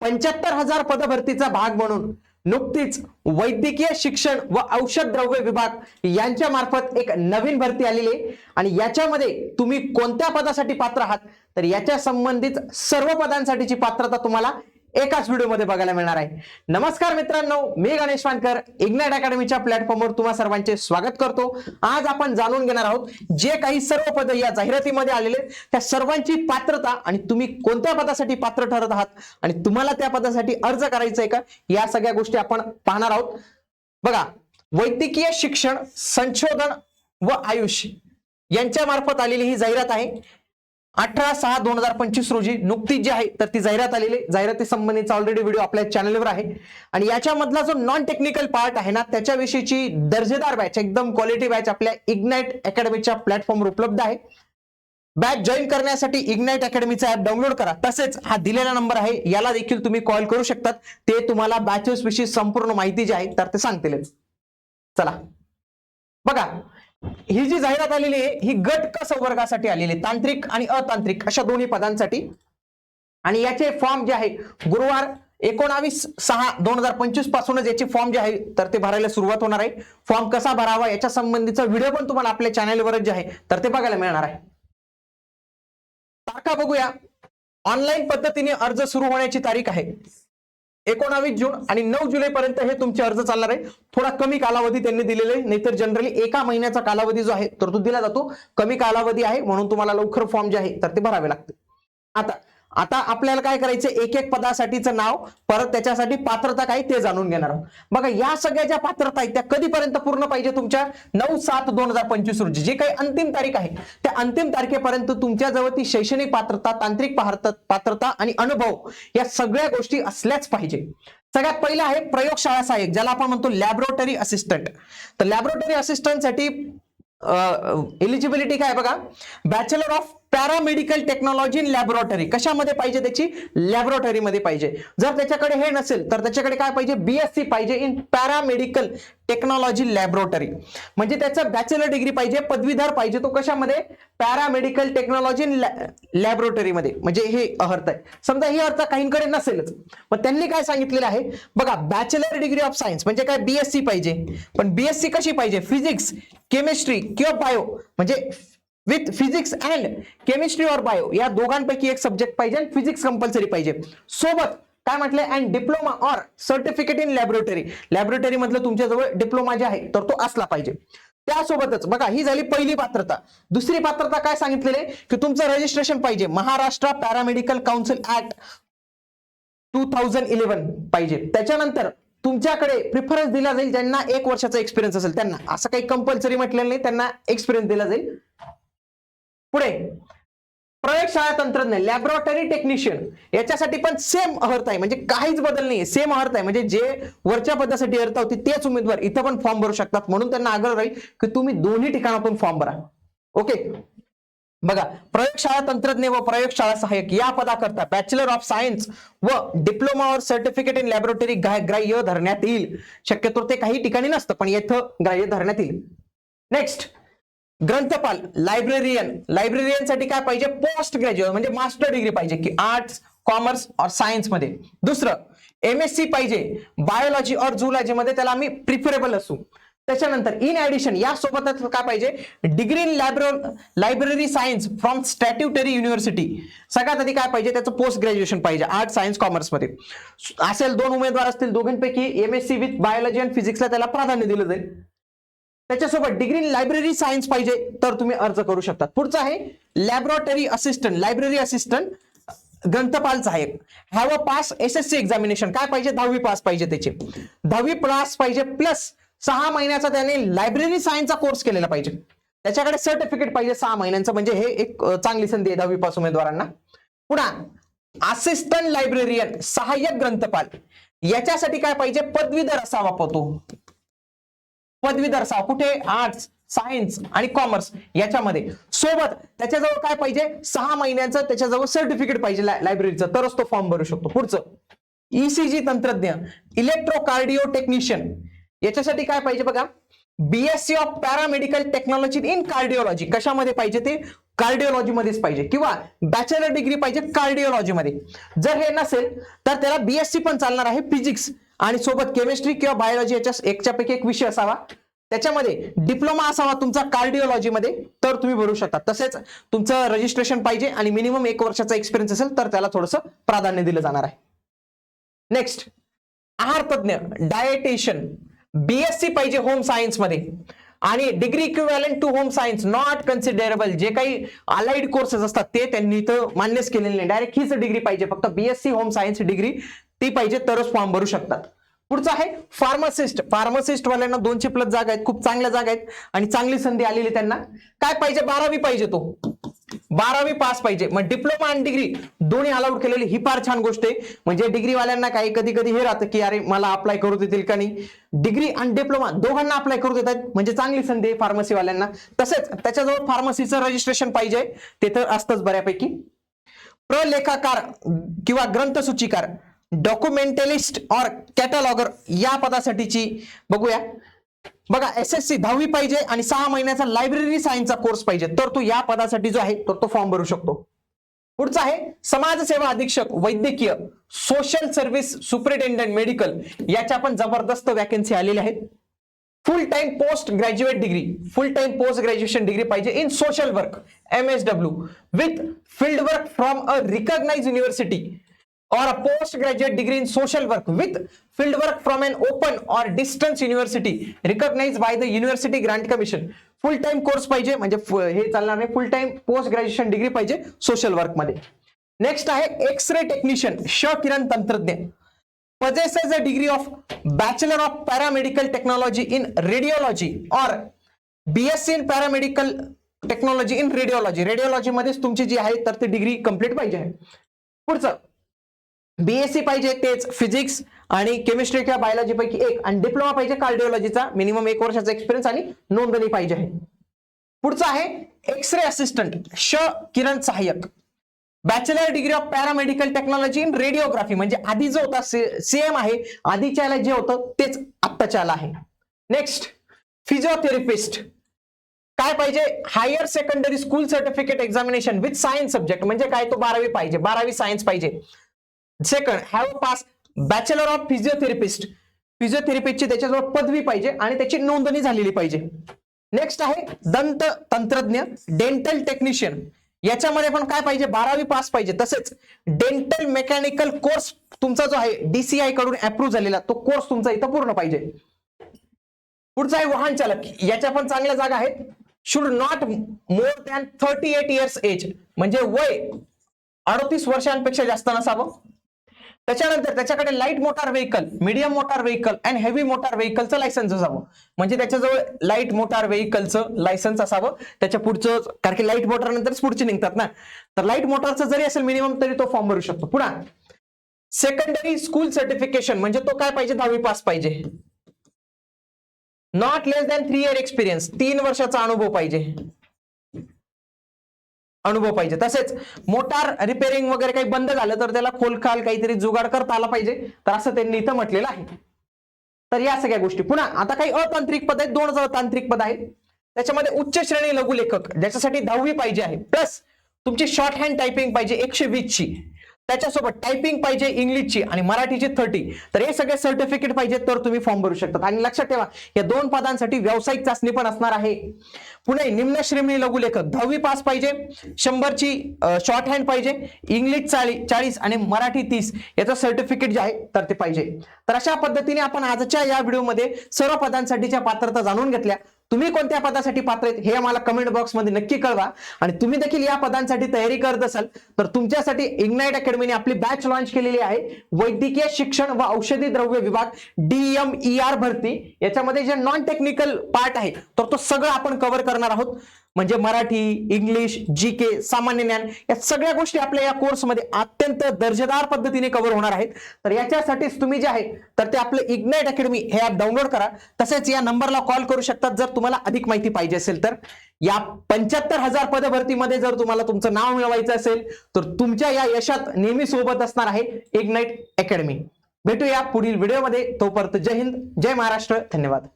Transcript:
पंच्याहत्तर हजार पदभरतीचा भाग म्हणून नुकतीच वैद्यकीय शिक्षण व औषध द्रव्य विभाग यांच्या मार्फत एक नवीन भरती आलेली आहे. आणि याच्यामध्ये तुम्ही कोणत्या पदासाठी पात्र आहात? तर याच्या संबंधित सर्व पदांसाठीची पात्रता तुम्हाला एकाच व्हिडिओमध्ये बघायला मिळणार आहे. नमस्कार मित्रांनो मी गणेश वानकर इग्नाइट अकॅडमीच्या प्लॅटफॉर्मवर तुम्हा सर्वांचे स्वागत करतो. आज आपण जाणून घेणार आहोत जे काही सर्व पद या जाहिरातीमध्ये आलेले आहेत, त्या सर्वांची पात्रता आणि तुम्ही कोणत्या पदासाठी पात्र ठरत आहात आणि तुम्हाला त्या पदासाठी अर्ज करायचा आहे का या सगळ्या गोष्टी आपण पाहणार आहोत. बघा वैद्यकीय शिक्षण संशोधन व आयुष्य यांच्या मार्फत आलेली ही जाहिरात आहे. अठरा सहा दोन हजार पंचवीस रोजी नुकतीच जी आहे तर ती जाहिरात आलेली जाहिराती संबंधीचा ऑलरेडी व्हिडिओ आपल्या चॅनलवर आहे. आणि याच्यामधला जो नॉन टेक्निकल पार्ट आहे ना त्याच्याविषयीची दर्जेदार बॅच एकदम क्वालिटी बॅच आपल्या इग्नाइट अकॅडमीच्या प्लॅटफॉर्मवर उपलब्ध आहे. बॅच जॉईन करण्यासाठी इग्नाइट अकॅडमीचा ऍप डाउनलोड करा. तसेच हा दिलेला नंबर आहे याला देखील तुम्ही कॉल करू शकतात. ते तुम्हाला बॅचेस विषयी संपूर्ण माहिती जी आहे तर ते सांगतीलच चला. बघा ही जी जाहिरात आलेली आहे ही गट क संवर्गासाठी आलेली आहे तांत्रिक आणि अतांत्रिक अशा दोन्ही पदांसाठी. आणि याचे फॉर्म जे आहे गुरुवार एकोणावीस सहा दोन हजार पंचवीस पासूनच याचे फॉर्म जे आहे तर ते भरायला सुरुवात होणार आहे. फॉर्म कसा भरावा याच्या संबंधीचा व्हिडिओ पण तुम्हाला आपल्या चॅनलवरच जे आहे तर ते बघायला मिळणार आहे. तारखा बघूया. ऑनलाईन पद्धतीने अर्ज सुरू होण्याची तारीख आहे. एकोणावीस जून आणि नऊ जुलै पर्यंत हे तुमचे अर्ज चालणार आहे. थोडा कमी कालावधी त्यांनी दिलेला आहे. नाहीतर जनरली एका महिन्याचा कालावधी जो आहे तर तो दिला जातो. कमी कालावधी आहे म्हणून तुम्हाला लवकर फॉर्म जे आहे तर ते भरावे लागते आता आता आपल्याला काय करायचं एक एक पदासाठीचं नाव परत त्याच्यासाठी पात्रता काय ते जाणून घेणार आहोत. बघा या सगळ्या ज्या पात्रता आहेत त्या कधीपर्यंत पूर्ण पाहिजे तुमच्या? नऊ सात दोन हजार पंचवीस रोजी. जी काही अंतिम तारीख आहे त्या अंतिम तारखेपर्यंत तुमच्याजवळ ती शैक्षणिक पात्रता तांत्रिक पात्रता आणि अनुभव या सगळ्या गोष्टी असल्याच पाहिजे. सगळ्यात पहिलं आहे प्रयोगशाळा सहाय्यक ज्याला आपण म्हणतो लॅबोरेटरी असिस्टंट तर लॅबोरेटरी असिस्टंटसाठी एलिजिबिलिटी काय बघा? Bachelor of paramedical technology in laboratory. कशामध्ये पाहिजे त्याची? लॅबोरेटरीमध्ये पाहिजे. जर त्याच्याकडे हे नसेल तर त्याच्याकडे काय पाहिजे? बीएससी पाहिजे इन पॅरामेडिकल टेक्नॉलॉजी लॅबोरेटरी. म्हणजे त्याचं बॅचलर डिग्री पाहिजे पदवीधर पाहिजे तो कशामध्ये? पॅरामेडिकल टेक्नॉलॉजी इन लॅबोरेटरीमध्ये. म्हणजे हे अर्थ आहे. समजा ही अर्थ काहींकडे नसेलच मग त्यांनी काय सांगितलेलं आहे? बघा बॅचलर डिग्री ऑफ सायन्स म्हणजे काय? बीएससी पाहिजे. पण बीएससी कशी पाहिजे? फिजिक्स केमिस्ट्री किंवा बायो. म्हणजे विथ फिजिक्स अँड केमिस्ट्री और बायो या दोघांपैकी एक सब्जेक्ट पाहिजे आणि फिजिक्स कंपल्सरी पाहिजे. सोबत काय म्हटलंय? And diploma or certificate in laboratory laboratory मधलं तुमच्याजवळ डिप्लोमा जे आहे तर तो असला पाहिजे. त्यासोबतच बघा ही झाली पहिली पात्रता. दुसरी पात्रता काय सांगितलेली? की तुमचं रजिस्ट्रेशन पाहिजे. Maharashtra paramedical council act two thousand eleven पाहिजे. त्याच्यानंतर तुमच्याकडे प्रिफरन्स दिला जाईल ज्यांना एक वर्षाचा एक्सपिरियन्स असेल त्यांना. असं काही कंपल्सरी म्हटलेलं नाही त्यांना एक्सपिरियन्स दिला जाईल. पुढे. प्रयोगशाळा तंत्रज्ञ लॅबोरेटरी टेक्निशियन याच्यासाठी पण सेम अर्थ आहे. म्हणजे काहीच बदल नाही सेम अर्थ आहे. म्हणजे जे वरच्या पदासाठी अर्थ होती तेच उमेदवार इथं पण फॉर्म भरू शकतात. म्हणून त्यांना आग्रह राहील की तुम्ही दोन्ही ठिकाणातून फॉर्म भरा. ओके बघा प्रयोगशाळा तंत्रज्ञ व प्रयोगशाळा सहाय्यक या पदाकरता बॅचलर ऑफ सायन्स व डिप्लोमा और सर्टिफिकेट इन लॅबोरेटरी ग्राह्य धरण्यात येईल. शक्यतो ते काही ठिकाणी नसतं पण येथं ग्राह्य धरण्यात येईल. नेक्स्ट ग्रंथपाल लायब्रेरियन लायब्रेरियनसाठी काय पाहिजे? पोस्ट ग्रॅज्युएट म्हणजे मास्टर डिग्री पाहिजे की आर्ट्स कॉमर्स और सायन्समध्ये. दुसरं एम एस सी पाहिजे. बायोलॉजी और झुलॉजी मध्ये त्याला आम्ही प्रिफरेबल असू. त्याच्यानंतर इन ऍडिशन या सोबतच काय पाहिजे? Degree in libr library science from statutory university सगळ्यात आधी काय पाहिजे? त्याचं पोस्ट ग्रॅज्युएशन पाहिजे आर्ट सायन्स कॉमर्समध्ये असेल दोन उमेदवार असतील दोघांपैकी M S C with biology आणि फिजिक्सला त्याला प्राधान्य दिलं जाईल. त्याच्यासोबत डिग्री इन लायब्ररी सायन्स पाहिजे तर तुम्ही अर्ज करू शकता. पुढचं आहे लॅबोरेटरी असिस्टंट लायब्ररी असिस्टंट ग्रंथपाल साहेब. Have a pass S S C examination काय पाहिजे? दहावी पास पाहिजे त्याचे. दहावी पास पाहिजे प्लस सहा महिन्याचा त्याने लायब्ररी सायन्सचा कोर्स केलेला पाहिजे. त्याच्याकडे सर्टिफिकेट पाहिजे सहा महिन्यांचं म्हणजे हे एक चांगली संधी आहे दहावी पास उमेदवारांना. पुन्हा असिस्टंट लायब्रेरियन सहाय्यक ग्रंथपाल. याच्यासाठी काय पाहिजे? पदवीधर असावा तो पदवीधर असावा कुठे? आर्ट्स सायन्स आणि कॉमर्स याच्यामध्ये. सोबत त्याच्याजवळ काय पाहिजे? सहा महिन्यांचं त्याच्याजवळ सर्टिफिकेट पाहिजे लायब्ररीचं तरच तो फॉर्म भरू शकतो. पुढचं. ईसीजी तंत्रज्ञ इलेक्ट्रोकार्डिओ टेक्निशियन याच्यासाठी काय पाहिजे बघा? BSc of paramedical technology in cardiology कशामध्ये पाहिजे ते? कार्डिओलॉजी मध्येच पाहिजे. किंवा बॅचलर डिग्री पाहिजे कार्डिओलॉजी मध्ये जर हे नसेल तर त्याला बीएससी पण चालणार आहे फिजिक्स आणि सोबत केमिस्ट्री किंवा बायोलॉजी याच्या एकच्यापैकी एक विषय असावा. त्याच्यामध्ये डिप्लोमा असावा तुमचा कार्डिओलॉजीमध्ये तर तुम्ही भरू शकता. तसेच तुमचं रजिस्ट्रेशन पाहिजे आणि मिनिमम एक वर्षाचा एक्सपिरियन्स असेल तर त्याला थोडंसं प्राधान्य दिलं जाणार आहे. नेक्स्ट आहार तज्ञ डायटेशियन बीएससी पाहिजे होम सायन्समध्ये. आणि degree equivalent to home science not considerable जे काही अलाइड कोर्सेस असतात ते त्यांनी इथं मान्यच केलेले नाही. डायरेक्ट हीच डिग्री पाहिजे. फक्त बीएससी होम सायन्स डिग्री ती पाहिजे तरच फॉर्म भरू शकतात. पुढचं आहे फार्मासिस्ट फार्मासिस्ट वाल्यांना दोनशे प्लस जागा आहेत खूप चांगल्या जागा आहेत आणि चांगली संधी आलेली त्यांना. काय पाहिजे? बारावी पाहिजे तो. बारावी पास पाहिजे. मग डिप्लोमा आणि डिग्री दोन्ही अलाउड केलेली ही फार छान गोष्ट आहे. म्हणजे डिग्री वाल्यांना काही कधी कधी हे राहतं की अरे मला अप्लाय करू देतील का नाही? डिग्री आणि डिप्लोमा दोघांना अप्लाय करू देतात म्हणजे चांगली संधी आहे फार्मसीवाल्यांना तसेच त्याच्याजवळ फार्मसीचं रजिस्ट्रेशन पाहिजे. ते तर असतंच बऱ्यापैकी. प्रलेखाकार किंवा ग्रंथसूचीकार. डॉक्युमेंटलिस्ट और कॅटलॉगर या पदासाठीची बघूया. बघा एस एस सी दहावी पाहिजे आणि सहा महिन्याचा लायब्ररी सायन्सचा कोर्स पाहिजे. तर तो या पदासाठी जो आहे तर तो फॉर्म भरू शकतो. पुढचा आहे समाजसेवा अधीक्षक वैद्यकीय सोशल सर्व्हिस सुपरिटेंडंट मेडिकल याच्या पण जबरदस्त वॅकन्सी आलेल्या आहेत. Full time post graduate degree full time post graduation degree पाहिजे in social work M S W with field work from a recognise university or a postgraduate degree in social work with field work from an open or distance university recognized by the university grant commission full time course पाहिजे म्हणजे फु- हे चालणार नाही full time post graduation degree पाहिजे social वर्कमध्ये next आहे X ray technician श किरण तंत्रज्ञ possesses a degree of bachelor of paramedical technology in radiology or BSc in paramedical technology in radiology radiology मध्येच तुमची जी आहे तर ती डिग्री कंप्लीट पाहिजे आहे पुढचं बीएससी पाहिजे तेच फिजिक्स आणि केमिस्ट्री किंवा बायोलॉजी पैकी एक. आणि डिप्लोमा पाहिजे कार्डिओलॉजीचा मिनिमम एक वर्षाचा एक्सपिरियन्स आणि नोंदणी पाहिजे आहे. पुढचं आहे एक्स रे असिस्टंट श. किरण सहाय्यक. Bachelor degree of paramedical technology in radiography म्हणजे आधी जो होता सेम आहे आधीच्या याला जे होतं तेच आत्ताच्या आहे. नेक्स्ट फिजिओथेरपिस्ट काय पाहिजे? Higher secondary school certificate examination with science subject म्हणजे काय? तो बारावी पाहिजे. बारावी सायन्स पाहिजे. Second have pass bachelor of physiotherapist फिजिओथेरपिस्टची त्याच्याजवळ पदवी पाहिजे आणि त्याची नोंदणी झालेली पाहिजे. नेक्स्ट आहे दंत तंत्रज्ञ डेंटल टेक्निशियन याच्यामध्ये पण काय पाहिजे? बारावी पास पाहिजे. तसेच डेंटल मेकॅनिकल कोर्स तुमचा जो आहे डीसीआयकडून अप्रूव्ह झालेला तो कोर्स तुमचा इथं पूर्ण पाहिजे. पुढचा आहे वाहन चालक. याच्या पण चांगल्या जागा आहेत. Should not more than thirty eight years age म्हणजे वय अडतीस वर्षांपेक्षा जास्त नसावं. त्याच्यानंतर त्याच्याकडे light motor vehicle medium motor vehicle and heavy motor व्हेकलचं licence असावं. म्हणजे त्याच्याजवळ लाइट मोटार व्हेकलचं लायसन्स असावं. त्याच्या पुढचं कारण की लाइट मोटार नंतरच पुढचे निघतात ना. तर लाइट मोटारचं जरी असेल मिनिमम तरी तो फॉर्म भरू शकतो. पुन्हा सेकंडरी स्कूल सर्टिफिकेशन म्हणजे तो काय पाहिजे? दहावी पास पाहिजे. Not less than three year experience तीन वर्षाचा अनुभव पाहिजे. अनुभव पाहिजे. तसेच मोटार रिपेअरिंग वगैरे काही बंद झालं तर त्याला खोलखाल काहीतरी जुगाड करता आला पाहिजे. तर असं त्यांनी इथं म्हटलेलं आहे. तर या सगळ्या गोष्टी. पुन्हा आता काही अतांत्रिक पद आहेत. दोन तांत्रिक पद आहेत. त्याच्यामध्ये उच्च श्रेणी लघुलेखक ज्याच्यासाठी दहावी पाहिजे आहे. प्लस तुमची शॉर्ट हँड टायपिंग पाहिजे एकशे वीस ची त्याच्यासोबत टायपिंग पाहिजे इंग्लिशची आणि मराठीची थर्टी तर हे सगळे सर्टिफिकेट पाहिजे तर तुम्ही फॉर्म भरू शकतात. आणि लक्षात ठेवा या दोन पदांसाठी व्यावसायिक चाचणी पण असणार आहे. पुणे निम्न श्रेणी लघुलेखक. दहावी पास पाहिजे शंभरची शॉर्ट हँड पाहिजे इंग्लिश चाळीस चाळीस आणि मराठी तीस याचं सर्टिफिकेट जे आहे तर ते पाहिजे. तर अशा पद्धतीने आपण आजच्या या व्हिडिओमध्ये सर्व पदांसाठीच्या पात्रता जाणून घेतल्या. तुम्ही कोणत्या पदासाठी पात्र आहेत हे आम्हाला कमेंट बॉक्समध्ये नक्की कळवा. आणि तुम्ही देखील या पदांसाठी तयारी करत असाल तर तुमच्यासाठी इग्नाइट अकॅडमीने आपली बॅच लॉन्च केलेली आहे. वैद्यकीय शिक्षण व औषधी द्रव्य विभाग डीएमईआर भरती. याच्यामध्ये जे नॉन टेक्निकल पार्ट आहे तर तो सगळं आपण कव्हर करणार आहोत. म्हणजे मराठी इंग्लिश जी के सामान्य ज्ञान या सगळ्या गोष्टी आपल्या या कोर्समध्ये अत्यंत दर्जेदार पद्धतीने कव्हर होणार आहेत. तर याच्यासाठीच तुम्ही जे आहे तर ते आपलं इग्नाइट अकॅडमी हे ॲप डाउनलोड करा. तसेच या नंबरला कॉल करू शकतात जर तुम्हाला अधिक माहिती पाहिजे असेल तर. या पंच्याहत्तर हजार पदभरतीमध्ये जर तुम्हाला तुमचं नाव मिळवायचं असेल तर तुमच्या या यशात नेहमी सोबत असणार आहे इग्नाइट अकॅडमी भेटूया पुढील व्हिडिओमध्ये तोपर्यंत जय हिंद जय महाराष्ट्र. धन्यवाद.